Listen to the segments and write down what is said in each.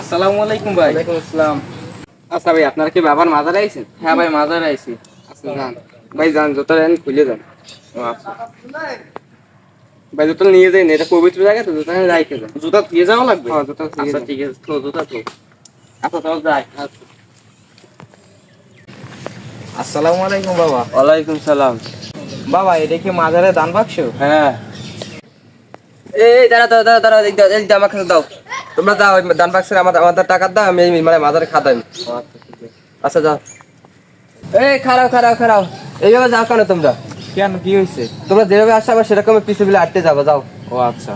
আসসালামু আলাইকুম ভাই। ওয়ালাইকুম আসসালাম। আচ্ছা ভাই আপনারা কি বাবার মাজারে আইছেন? হ্যাঁ ভাই মাজারে আইছি। আচ্ছা যান। ভাই যান দেন খুলে যান আচ্ছা। ভাই জুতো নিয়ে যাই এটা পবিত্র জায়গা তো জুতো রাইখে যান জুতা দিয়ে যাওয়া লাগবে? হ্যাঁ জুতো আচ্ছা ঠিক আছে। তো জুতা তো। আচ্ছা তাহলে যাই। আচ্ছা। আসসালামু আলাইকুম বাবা। ওয়ালাইকুম সালাম। বাবা এটা কি মাজারে দান বাক্স? হ্যাঁ। এই দাঁড়া দাঁড়া দাঁড়া দাঁড়া দাও, এই দাও, আমার কাছে দাও। তোমরা যাও ডান দান বাক্সের আমাদের আমাদের টাকা দাও আমি মানে মানে মাদারে খাতাম আচ্ছা যাও। এই খারাপ খারাপ খারাপ এইভাবে যাও কেন তোমরা? কেন কি হয়েছে? তোমরা যেভাবে আসো আবার সেরকম পিছু পিলে আটতে যাব যাও। ও আচ্ছা।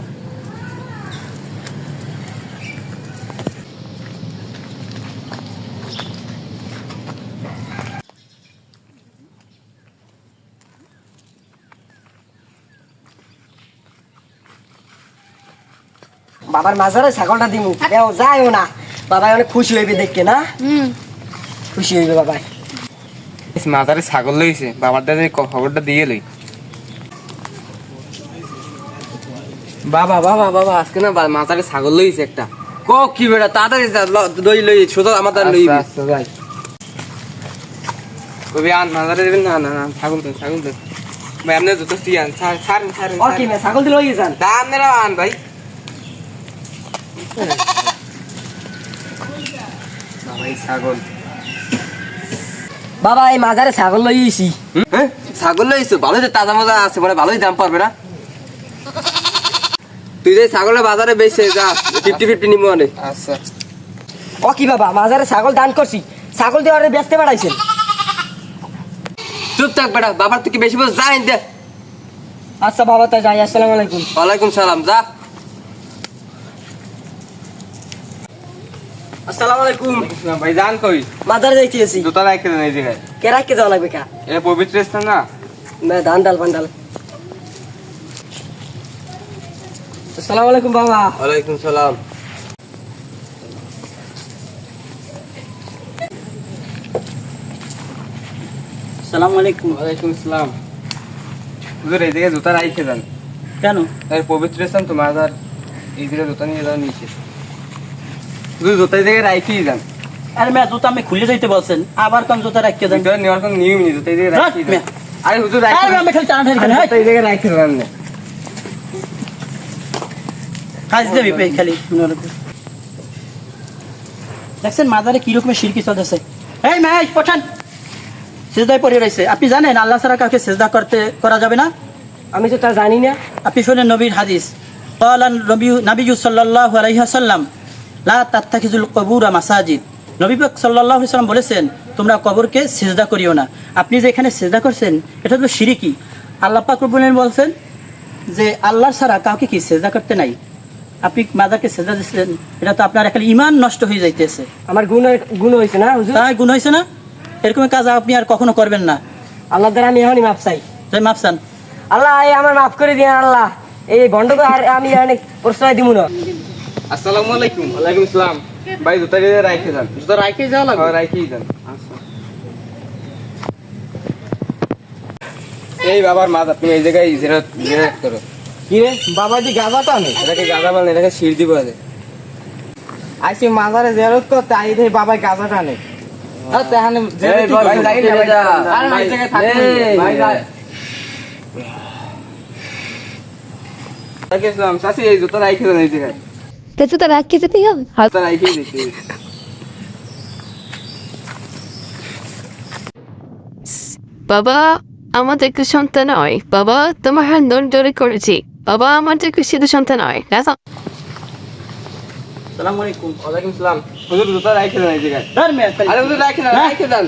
বাবার মাজারে ছাগলটা দিমু। দেও যাইও না। বাবা অনেক খুশি হইবে দেখকে না? হুম। খুশি হইবে বাবা মাজারে ছাগল লইছে। বাবার দাদা খবরটা দিয়ে লই। বাবা বাবা বাবা আজকে না বা- মাজারে ছাগল লইছে একটা। ক কি বেটা তাড়াতাড়ি দই লই সোজা আমার দ্বারা লই আচ্ছা যাই। ওই আন মাজারে দেবেন? না না না ছাগল দেন ছাগল দেন ভাই আপনি টি আন ছাড় ছাড় ছাড় না ছাগল দিল হয়ে যান। আন ভাই। ছাগল। বাবা এই মাজারে ছাগল লইছি? হ্যাঁ ছাগল লইছো ভালোই তো তাজা মজা আছে মানে ভালোই দাম পারবে না? তুই যে ছাগলের বাজারে বেচে যা ফিফটি ফিফটি নিবো অনেক আচ্ছা। ও কি বাবা মাজারে ছাগল দান করছি ছাগল দিয়ে ওরে বেচতে পাঠাইছেন চুপ থাক বেটা বাবার তুই কি বেশি বল যা দে। আচ্ছা বাবা তো যাই আসসালামু আলাইকুম। ওয়ালাইকুম সালাম যা। আসসালামু আলাইকুম। ভাই জান কই? জুতা রাখতে দেন এই জায়গায় কে রাখতে যাওয়া লাগবে কা? এটা পবিত্র স্থান না? না ধান ডাল পান্ডাল। আসসালামু আলাইকুম বাবা। ওয়ালাইকুম সালাম। আসসালামু আলাইকুম। ওয়ালাইকুম সালাম হুজুর এই জায়গায় জুতা রাখতে দেন। কেন? পবিত্র স্থান তো মাজার এই জায়গায় জুতা নিয়ে যাওয়া নিচে হুজুর জুতা এই জায়গায় রাখতেই যান আরে মেয়া জুতা আমি খুলে যাইতে বলছেন আবার কোন জুতা রাখিয়ে দেন ভিতরে নেওয়ার কোনো নিয়ম নেই জুতা এই জায়গায় রাখ, রাখতেই মেয়ে। যান আরে হুজুর আরে রাখতে আমি খালি টানা টানি জুতা এই জায়গায় রাখতে দেন না কাজ দেবি পে খালি শুনে রাখো। দেখছেন মাজারে কি রকমের শিরকি চলতেছে এই মেয়ে পঠান সেজদায় পড়ে রয়েছে আপনি জানেন আল্লাহ ছাড়া কাউকে সেজদা করতে করা যাবে না আমি তো তা জানি না আপনি শোনেন নবীর হাদিস قال নবী নবী সাল্লাল্লাহু আলাইহি ওয়াসাল্লাম লা তাত্তাখিজুল কবুরা মাসাজিদ। নবী পাক সাল্লাল্লাহু আলাইহি ওয়াসাল্লাম বলেছেন তোমরা কবরকে সিজদা করিও না। আপনি যে এখানে সিজদা করছেন এটা তো শিরিকি আল্লাহ পাক বলছেন যে আল্লাহ ছাড়া কাউকে কি সিজদা করতে নাই? আপনি মাদাকে সেজদা দিচ্ছেন এটা তো আপনার একটা ইমান নষ্ট হয়ে যাইতেছে। আমার গুণ গুণ হয়েছে না হুজুর? তাই গুণ হয়েছে না? এরকম কাজ আপনি আর কখনো করবেন না। আল্লাহ দ্বারা আমি এখনই মাপ চাই। তাই মাপসান আল্লাহ এই আমার মাফ করে দিন আল্লাহ। এই বন্ধকে আর আমি অনেক প্রশ্রয় দিব না। আসসালামু আলাইকুম। ওয়ালাইকুম সালাম। ভাই জুতা এই জায়গায় রাখতে যান। জুতা রাখে যাওয়া লাগবে? রাখতেই যান। এই বাবার মাথা তুমি এই জায়গায় জেরত জেরত করো। কি রে? বাবা যে গাঁজা টানে এটাকে গাঁদা বলেন এটাকে শির দিব আছে আইসি মাজারে জেরত করতে আই দেখি বাবা গাঁজা টানে। আর তাহানে এই ভাই, লাইন ভাই, আরে ভাই জায়গায় এই, ভাই ভাই চাচি এই জুতা রাখতে যান এই জায়গায়। যেতে হবে। জুতা রাখতেই দিচ্ছি বাবা আমাদেরকে সন্তান নয়। বাবা তোমার হাত নড় জোরে করেছি। বাবা আমাদেরকে শুধু সন্তান নয়। রাজা সালাম আলাইকুম। ওয়ালাইকুম সালাম। হুজুর জুতা যান এই জায়গায়। ধর খালি- আরে হুজুর রাখতে না রাখতে যান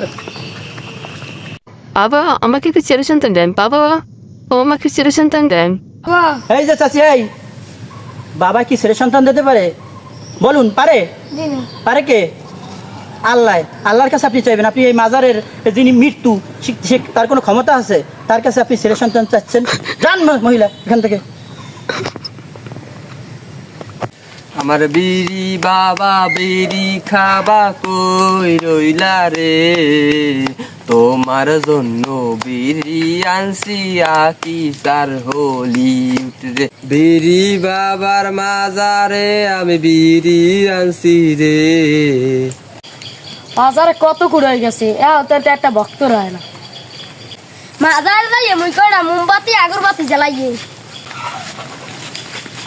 বাবা আমাকে একটু ছেলে সন্তান দেন। বাবা ও আমাকে ছেলে সন্তান দেন। এই যে চাচি এই। বাবা কি ছেলে সন্তান দিতে পারে? বলুন পারে? পারে কে? আল্লাহ আল্লাহর কাছে আপনি চাইবেন। আপনি এই মাজারের যিনি মৃত্যু সে- তার কোনো ক্ষমতা আছে? তার কাছে আপনি ছেলে সন্তান চাচ্ছেন? যান মহিলা এখান থেকে। আমার বিড়ি বাবা বিড়ি খাবা কই রইলা রে? তোমার জন্য আনছি আকি তার হোলি রে বিড়ি বাবার মাজারে আমি আনছি রে বাজারে কত কুড়াই গেছে এ একটা ভক্ত রয় না মাজার মুই কইরা মোমবাতি আগরবাতি জ্বালাইয়ে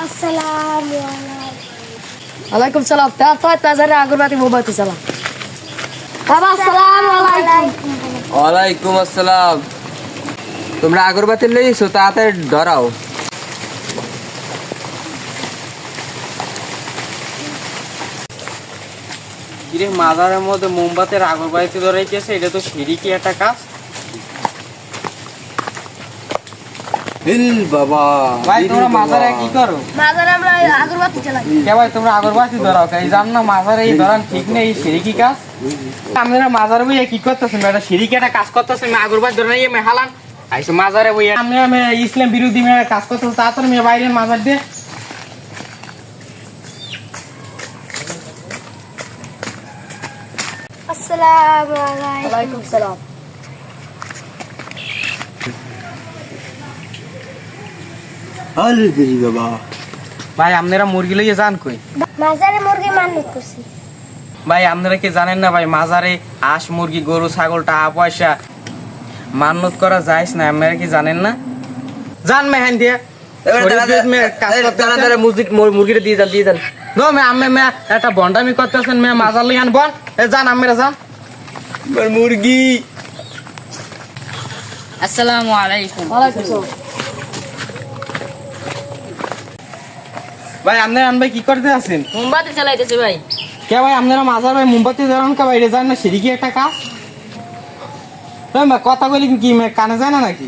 আসসালামু আলাইকুম সালাম তা তো বাজারে আগরবাতি মোমবাতি চালাম বাবা আসসালামু আলাইকুম ওয়ালাইকুম আসসালাম। তোমরা আগরবাতি লইছো, তাড়াতাড়ি ধরাও। কিরে, মাজারের মধ্যে মোমবাতির আগরবাতি ধরাইতেছে, এটা তো সিঁড়ি কি একটা কাজ? হিল বাবা ভাই তোমরা মাজারে কি করো? মাজারে আমরা আগরবাতি জ্বালাই কে ভাই তোমরা আগরবাতি ধরাও এই জান না মাজারে এই ধরান ঠিক নেই এই সিঁড়ি কাজ। আপনারা মাজারে বইয়া কি করতেছেন এটা সিঁড়ি একটা কাজ করতেছেন আগরবাতি ধরাই মে হালান। আইসো মাজারে বইয়া। আমি আমি ইসলাম বিরোধী মেয়ে কাজ করতেছে তাড়াতাড়ি মেয়ে বাইরের মাজার দিয়ে। আসসালামু আলাইকুম। ওয়ালাইকুম সালাম। আরে বিড়ি বাবা। ভাই আপনারা মুরগি লইয়ে যান কই? মাজারে মুরগি করছি ভাই আপনারা কি জানেন না ভাই মাজারে হাঁস মুরগি গরু ছাগল টাকা পয়সা মান্নত করা যায়স না আপনারা কি জানেন না? জান মেহেন দিয়ে। মুরগিটা দিয়ে যান দিয়ে যান। নো মে আমি মে একটা বন্ডামি করতেছেন মে মাজার লিয়ান বন এ যান আমরা যান। মুরগি। আসসালামু আলাইকুম। ওয়ালাইকুম ভাই আপনারা আনবাই কি করতে আছেন? মোমবাতি চালাইতেছে ভাই। কে ভাই আপনারা মাজার ভাই মোমবাতি ধরান কা বাইরে যান না সিঁড়ি কি একটা কাজ। মে কথা বলি কি কানে যায় না নাকি?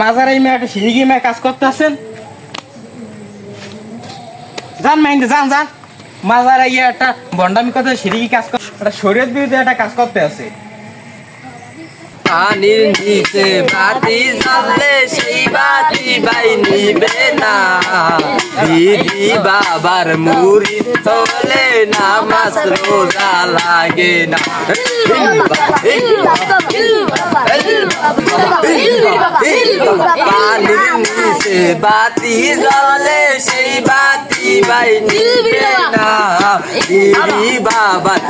মাজারে এই মে একটা সিঁড়ি গিয়ে মে কাজ করতে আছেন? যান মাইন্ডে যান যান। মাজারে ইয়ে একটা বন্ডামি করতে সিঁড়ি কাজ করতে একটা শরীয়ত বিরুদ্ধে একটা কাজ করতে আছে। পানির নিচে বাতি জ্বললে সেই বাতি বাই নিবে না। দিদি বাবার মুড়ি চলে, নামাজ রোজা লাগে না। নিচে সেই বাতি বাই নিবে না দিদি বাবার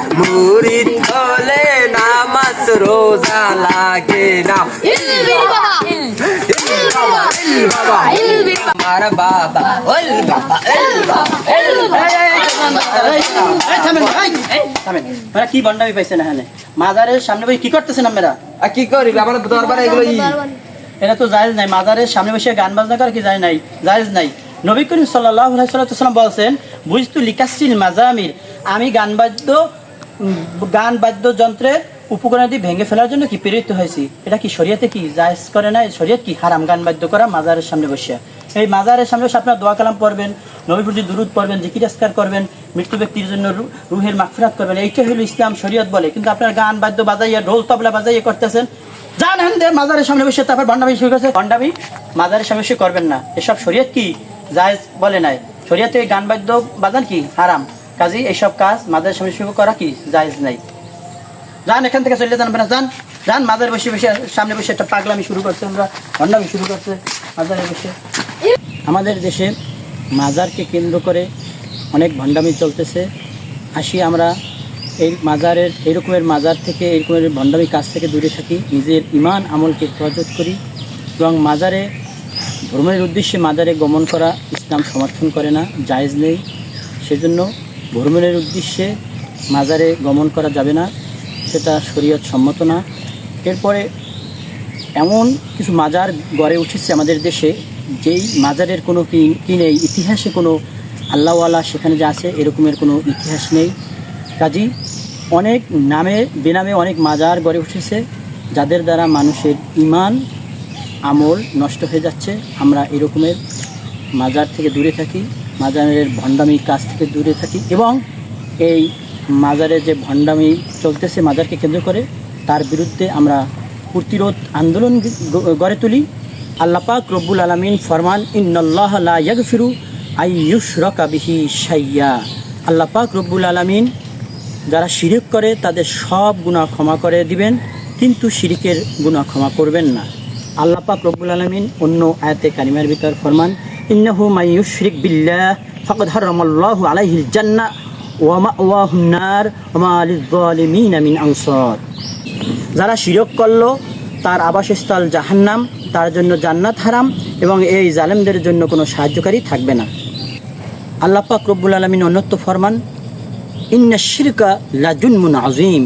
চলে নামাজ রোজা লাগে না আমার বাবা বাবা বাবা এল এই, থামেন, এই, এই, থামেন। আপনারা কি বন্ডামি পাইছেন এখানে? মাজারের সামনে বসে কি করতেছেন আপনারা? আর কি করি আমার দরবারে এগুলো এটা তো জায়েজ নাই। মাজারের সামনে বসে গান বাজনা করা কি যায় নাই? জায়েজ নাই। নবী করিম সাল্লাহ সাল্লাম বলছেন বুঝতু লিকাসিল মাজামির। আমি গান বাদ্য গান বাদ্য যন্ত্রের উপকরণ দিয়ে ভেঙে ফেলার জন্য কি প্রেরিত হয়েছি? এটা কি শরীয়তে কি জায়েজ করে না শরীয়ত কি হারাম গান বাদ্য করা মাজারের সামনে বসে? এই মাজারের সামনে বসে আপনার দোয়া কালাম পড়বেন। নবী প্রতি দুরুদ পড়বেন জিকির আসকার করবেন, মৃত্যু ব্যক্তির জন্য রুহের মাগফিরাত করবেন, এইটা হলো ইসলাম শরীয়ত বলে। কিন্তু আপনার গান বাদ্য বাজাইয়া, ঢোল তবলা বাজাইয়া করতেছেন মাজারের সামনে বসে, তারপর শুরু করেছে। মাজারের সামনে বসে করবেন না। এসব শরীয়ত কি? জায়েজ বলে নাই। শরীয়তে গান বাদ্য বাজান কি? হারাম। কাজী, এইসব কাজ মাজারের সামনে শুরু করা কি? জায়েজ নাই। যান, এখান থেকে চলে যান আপনারা, যান। যান, মাজার বসে বসে, সামনে বসে একটা পাগলামি শুরু করছে, আমরা শুরু করছে, মাজারে বসে। আমাদের দেশে মাজারকে কেন্দ্র করে অনেক ভণ্ডামি চলতেছে। আসি আমরা এই মাজারের, এই রকমের মাজার থেকে, এই রকমের ভণ্ডামি কাজ থেকে দূরে থাকি, নিজের ইমান আমলকে হেফাজত করি এবং মাজারে ভ্রমণের উদ্দেশ্যে মাজারে গমন করা ইসলাম সমর্থন করে না, জায়েজ নেই। সেজন্য ভ্রমণের উদ্দেশ্যে মাজারে গমন করা যাবে না, সেটা শরীয়ত সম্মত না। এরপরে এমন কিছু মাজার গড়ে উঠেছে আমাদের দেশে যেই মাজারের কোনো কি নেই, ইতিহাসে কোনো আল্লাহওয়ালা সেখানে যা আছে, এরকমের কোনো ইতিহাস নেই। কাজী, অনেক নামে, বেনামে অনেক মাজার গড়ে উঠেছে, যাদের দ্বারা মানুষের ইমান, আমল নষ্ট হয়ে যাচ্ছে। আমরা এরকমের মাজার থেকে দূরে থাকি, মাজারের ভণ্ডামি কাজ থেকে দূরে থাকি এবং এই মাজারে যে ভণ্ডামি চলতেছে মাজারকে কেন্দ্র করে, তার বিরুদ্ধে আমরা প্রতিরোধ আন্দোলন গড়ে তুলি। আল্লাপাক রব্বুল আলমিন ফরমান ইন্নআল্লাহ লা ইয়াগফিরু আইয়ুশরাকা বিহি শাইয়া। আল্লাপাক রব্বুল আলমিন যারা শিরিক করে, তাদের সব গুনাহ ক্ষমা করে দিবেন, কিন্তু শিরিকের গুনাহ ক্ষমা করবেন না। আল্লাহ পাক রব্বুল আলমিন অন্য আয়াতে কারিমার ভিতর ফরমান, ইন্নাহু মাই ইউশরিক বিল্লাহ, ফাকাদ আলাইহিল জান্নাহ ওয়া মাওয়াহুন নার ওয়া মা লিয-যালিমিনা মিন আনসার। যারা শিরক করল, তার আবাসস্থল জাহান্নাম তার জন্য জান্নাত হারাম এবং এই জালেমদের জন্য কোনো সাহায্যকারী থাকবে না। আল্লাহ পাক রব্বুল আলমিন অন্যত্ব ফরমান ইন্না শিরকা লাজুনমুন আজিম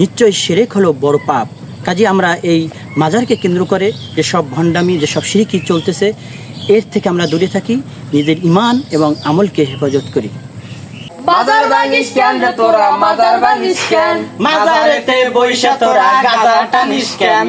নিশ্চয় শিরেক হলো বড় পাপ। কাজে আমরা এই মাজারকে কেন্দ্র করে যেসব ভণ্ডামি যেসব সিরিকি চলতেছে এর থেকে আমরা দূরে থাকি নিজের ইমান এবং আমলকে হেফাজত করি। মাজার ভাঙিস কেন রে তোরা? মাজার ভাঙিস কেন? মাজারেতে বৈশা তোরা গাঁজা টানিস কেন?